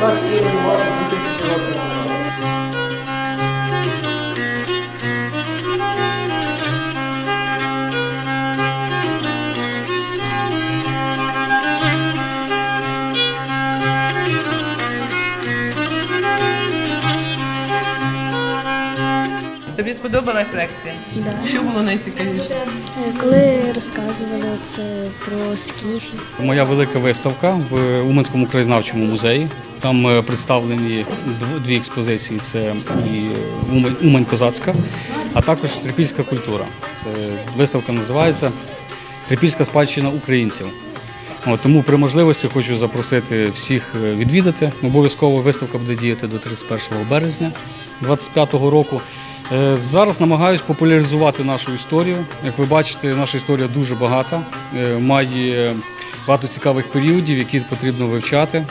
Так, сподобалась лекція? Да. Що було найцікавіше? Е, Коли розказували це про скіфів. Моя велика виставка в Уманському краєзнавчому музеї. Там е, представлені дві експозиції: це і Умань, Умань козацька, а також трипільська культура. Це виставка називається Трипільська спадщина українців. От, тому при можливості хочу запросити всіх е, відвідати. Обов'язково виставка буде діяти до 31 березня 2025 року. Е, Зараз намагаюсь популяризувати нашу історію. Як ви бачите, наша історія дуже багата, е, має багато цікавих періодів, які потрібно вивчати.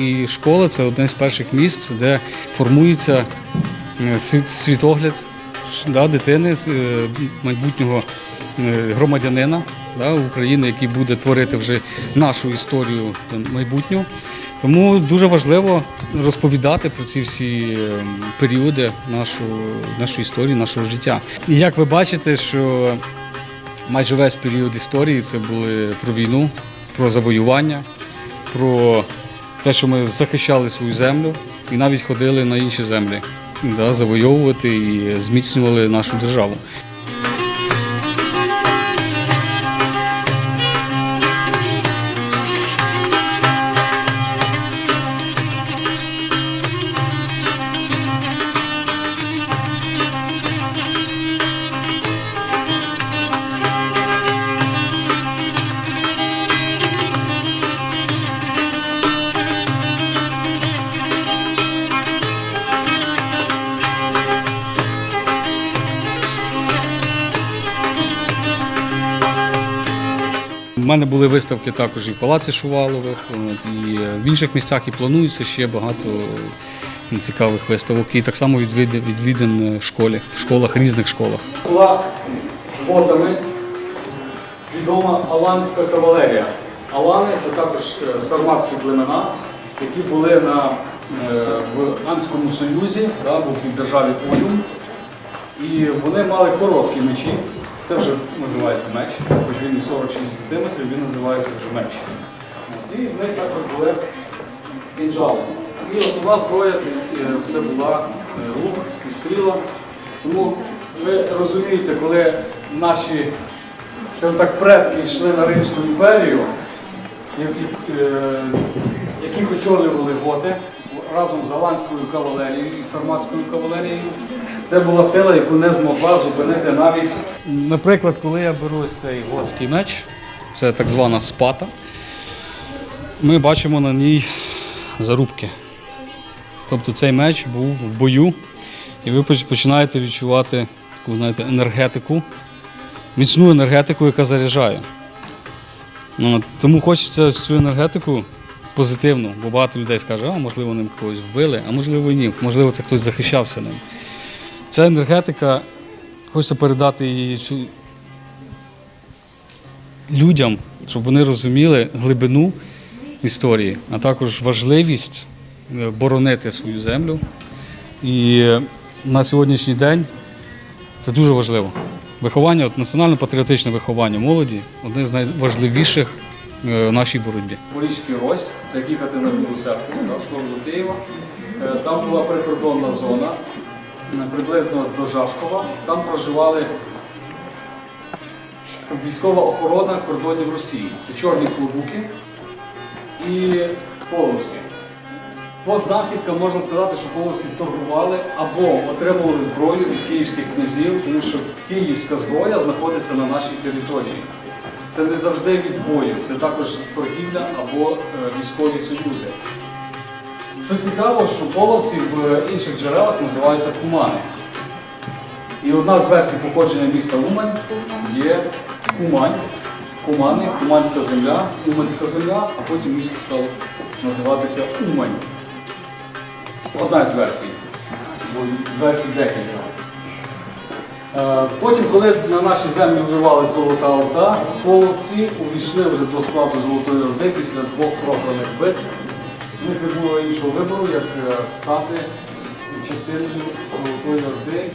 І школа це одне з перших місць, де формується е, світогляд да, дитини, майбутнього громадянина да, України, який буде творити вже нашу історію майбутню. Тому дуже важливо розповідати про ці всі е, періоди нашої, нашої історії, нашого життя. І як ви бачите, що майже весь період історії це були про війну, про завоювання, про те, що ми захищали свою землю і навіть ходили на інші землі, да, завойовувати і зміцнювали нашу державу. Мене були виставки також і в Палаці Шувалових, і в інших місцях і планується ще багато цікавих виставок. І так само відвідин, відвідин в школі, в школах, різних школах. була з ботами відома аланська кавалерія. Алани це також е, сарматські племена, які були на, е, в Анському Союзі, да, був цій державі Олюм. І вони мали короткі мечі. Це вже називається меч, хоч він 46 см, він називається вже меч. І в них також були кінжали. І основна зброя це, е, була е, лук і стріла. Тому ви розумієте, коли наші так, предки йшли на Римську імперію, і, е, яких очолювали готи разом з голландською кавалерією і сарматською кавалерією, це була сила, яку не змогла зупинити навіть Наприклад, коли я беру цей готський меч, це так звана спата, ми бачимо на ній зарубки. Тобто цей меч був в бою, і ви починаєте відчувати таку, знаєте, енергетику, міцну енергетику, яка заряджає. Ну, тому хочеться цю енергетику позитивну, бо багато людей скаже, а можливо ним когось вбили, а можливо і ні, можливо, це хтось захищався ним. Ця енергетика, хочеться передати її людям, щоб вони розуміли глибину історії, а також важливість е, боронити свою землю. І е, на сьогоднішній день це дуже важливо. Виховання, от національно-патріотичне виховання молоді одне з найважливіших е, в нашій боротьбі. Поліський Рось, це на Білу церкву, да, в сторону Києва. Там була прикордонна зона, приблизно до Жашкова. Там проживали військова охорона кордонів Росії. Це чорні клубуки і половці. По знахідкам можна сказати, що половці торгували або отримували зброю від київських князів, тому що київська зброя знаходиться на нашій території. Це не завжди від бою, це також торгівля або е, військові союзи. Що цікаво, що половці в інших джерелах називаються кумани. І одна з версій походження міста Умань є Кумань. Кумани, Куманська земля, Уманська земля, а потім місто стало називатися Умань. Одна з версій, бо версій декілька. Е, Потім, коли на наші землі вливалася Золота Орда, половці увійшли вже до складу Золотої Орди після двох програних битв. У них не було іншого вибору, як е, стати частиною Золотої Орди.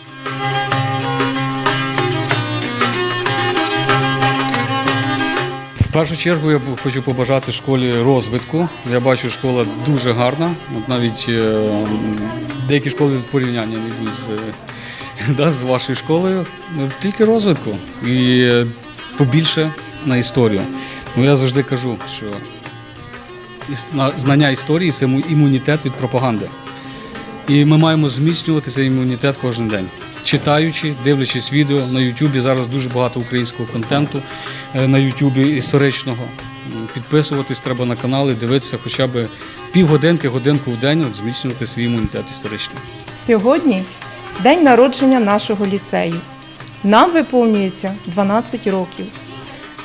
В першу чергу я хочу побажати школі розвитку. Я бачу, школа дуже гарна. От навіть е, деякі школи в порівняння з, да, з вашою школою. Ну, Тільки розвитку і е, побільше на історію. Ну я завжди кажу, що знання історії це імунітет від пропаганди. І ми маємо зміцнювати цей імунітет кожен день. Читаючи, дивлячись відео на Ютубі, зараз дуже багато українського контенту е, на Ютубі історичного. Підписуватись треба на канали, дивитися хоча б півгодинки, годинку в день, от зміцнювати свій імунітет історичний. Сьогодні день народження нашого ліцею. Нам виповнюється 12 років.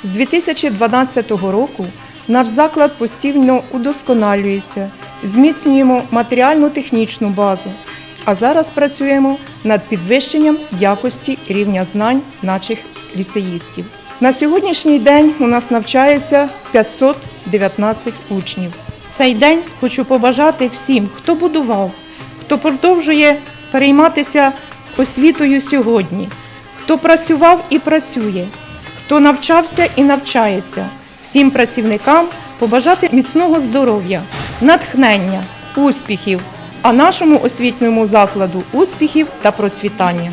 З 2012 року наш заклад постійно удосконалюється, зміцнюємо матеріально-технічну базу, а зараз працюємо над підвищенням якості рівня знань наших ліцеїстів. На сьогоднішній день у нас навчається 519 учнів. В цей день хочу побажати всім, хто будував, хто продовжує перейматися освітою сьогодні, хто працював і працює, хто навчався і навчається, всім працівникам побажати міцного здоров'я, натхнення, успіхів, а нашому освітньому закладу успіхів та процвітання.